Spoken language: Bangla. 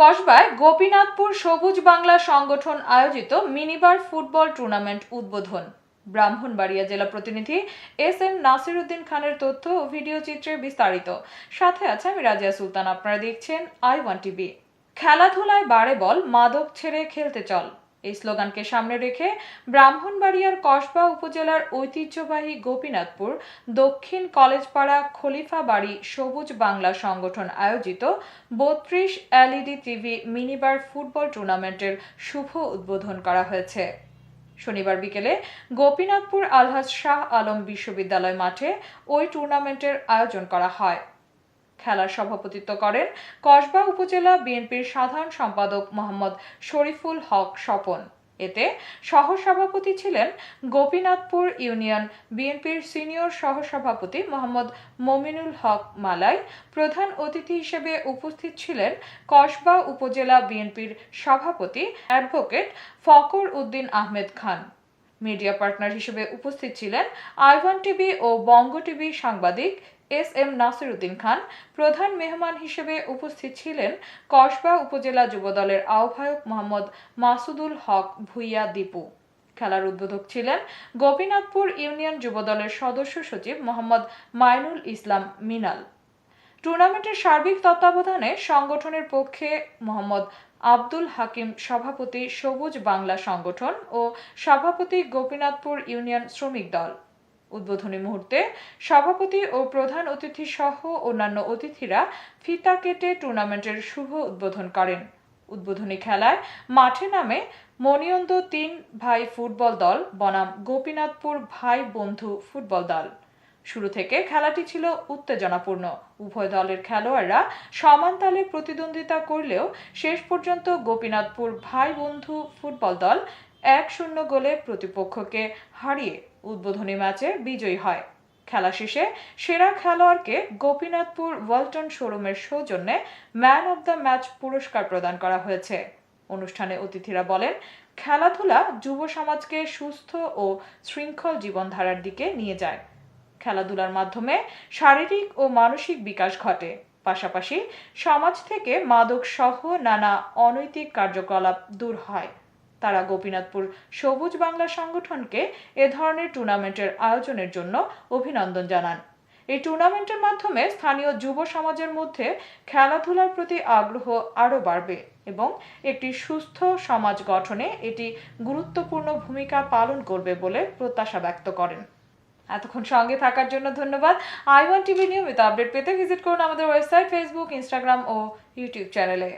কসবায় গোপীনাথপুর সবুজ বাংলা সংগঠন আয়োজিত মিনিবার ফুটবল টুর্নামেন্ট উদ্বোধন। ব্রাহ্মণবাড়িয়া জেলা প্রতিনিধি এস এম নাসির উদ্দিন খানের তথ্য ও ভিডিও চিত্রে বিস্তারিত। সাথে আছে আমি রাজিয়া সুলতান, আপনারা দেখছেন আই ওয়ান টিভি। খেলাধুলায় বাড়ে বল, মাদক ছেড়ে খেলতে চল। এই স্লোগানকে সামনে রেখে ব্রাহ্মণবাড়িয়ার কসবা উপজেলার ঐতিহ্যবাহী গোপীনাথপুর, দক্ষিণ কলেজপাড়া খলিফা বাড়ি সবুজ বাংলা সংগঠন আয়োজিত বত্রিশ এলইডি টিভি মিনিবার ফুটবল টুর্নামেন্টের শুভ উদ্বোধন করা হয়েছে। শনিবার বিকেলে গোপীনাথপুর আলহাজ শাহ আলম বিশ্ববিদ্যালয় মাঠে ওই টুর্নামেন্টের আয়োজন করা হয়। খেলার সভাপতিত্ব করেন কসবা উপজেলা বিএনপির সাধারণ সম্পাদক মোহাম্মদ শরীফুল হক স্বপন। এতে সহসভাপতি ছিলেন গোপীনাথপুর ইউনিয়ন বিএনপির সিনিয়র সহসভাপতি মোহাম্মদ মমিনুল হক মালাই। প্রধান অতিথি হিসেবে উপস্থিত ছিলেন কসবা উপজেলা বিএনপির সভাপতি advocate Fakhar Uddin Ahmed Khan. Media partner হিসেবে উপস্থিত ছিলেন আইভান টিভি ও বঙ্গ টিভি সাংবাদিক এস এম নাসিরুদ্দিন খান প্রধান মেহমান হিসেবে উপস্থিত ছিলেন কসবা উপজেলা যুবদলের আহ্বায়ক মোহাম্মদ মাসুদুল হক ভুইয়া দীপু। খেলার উদ্বোধক ছিলেন গোপীনাথপুর ইউনিয়ন যুবদলের সদস্য সচিব মোহাম্মদ মাইনুল ইসলাম মিনাল। টুর্নামেন্টের সার্বিক তত্ত্বাবধানে সংগঠনের পক্ষে মোহাম্মদ আব্দুল হাকিম সভাপতি সবুজ বাংলা সংগঠন ও সভাপতি গোপীনাথপুর ইউনিয়ন শ্রমিক দল। উদ্বোধনী মুহূর্তে সভাপতি ও প্রধান অতিথি সহ অন্যান্য অতিথিরা ফিতা কেটে টুর্নামেন্টের শুভ উদ্বোধন করেন। উদ্বোধনী খেলায় মাঠে নামে মণিয়ন্দ তিন ভাই ফুটবল দল, বনাম গোপীনাথপুর ভাই বন্ধু ফুটবল দল। শুরু থেকে খেলাটি ছিল উত্তেজনাপূর্ণ। উভয় দলের খেলোয়াড়রা সমান তালে প্রতিদ্বন্দ্বিতা করলেও শেষ পর্যন্ত গোপীনাথপুর ভাই বন্ধু ফুটবল দল এক শূন্য গোলে প্রতিপক্ষকে হারিয়ে উদ্বোধনী ম্যাচে বিজয়ী হয়। খেলা শেষে সেরা খেলোয়াড়কে গোপীনাথপুর ওয়ালটন শোরুমের সৌজন্যে ম্যান অব দ্য ম্যাচ পুরস্কার প্রদান করা হয়েছে। অনুষ্ঠানে অতিথিরা বলেন, খেলাধুলা যুব সমাজকে সুস্থ ও শৃঙ্খল জীবনধারার দিকে নিয়ে যায়। খেলাধুলার মাধ্যমে শারীরিক ও মানসিক বিকাশ ঘটে। পাশাপাশি সমাজ থেকে মাদক সহ নানা অনৈতিক কার্যকলাপ দূর হয়। তারা গোপীনাথপুর সবুজ বাংলা সংগঠনকে এ ধরনের টুর্নামেন্টের আয়োজনের জন্য অভিনন্দন জানান। এই টুর্নামেন্টের মাধ্যমে স্থানীয় যুব সমাজের মধ্যে খেলাধুলার প্রতি আগ্রহ আরও বাড়বে এবং একটি সুস্থ সমাজ গঠনে এটি গুরুত্বপূর্ণ ভূমিকা পালন করবে বলে প্রত্যাশা ব্যক্ত করেন। এতক্ষণ সঙ্গে থাকার জন্য ধন্যবাদ। আই ওয়ান টিভি নিয়মিত আপডেট পেতে ভিজিট করুন আমাদের ওয়েবসাইট, ফেসবুক, ইনস্টাগ্রাম ও ইউটিউব চ্যানেলে।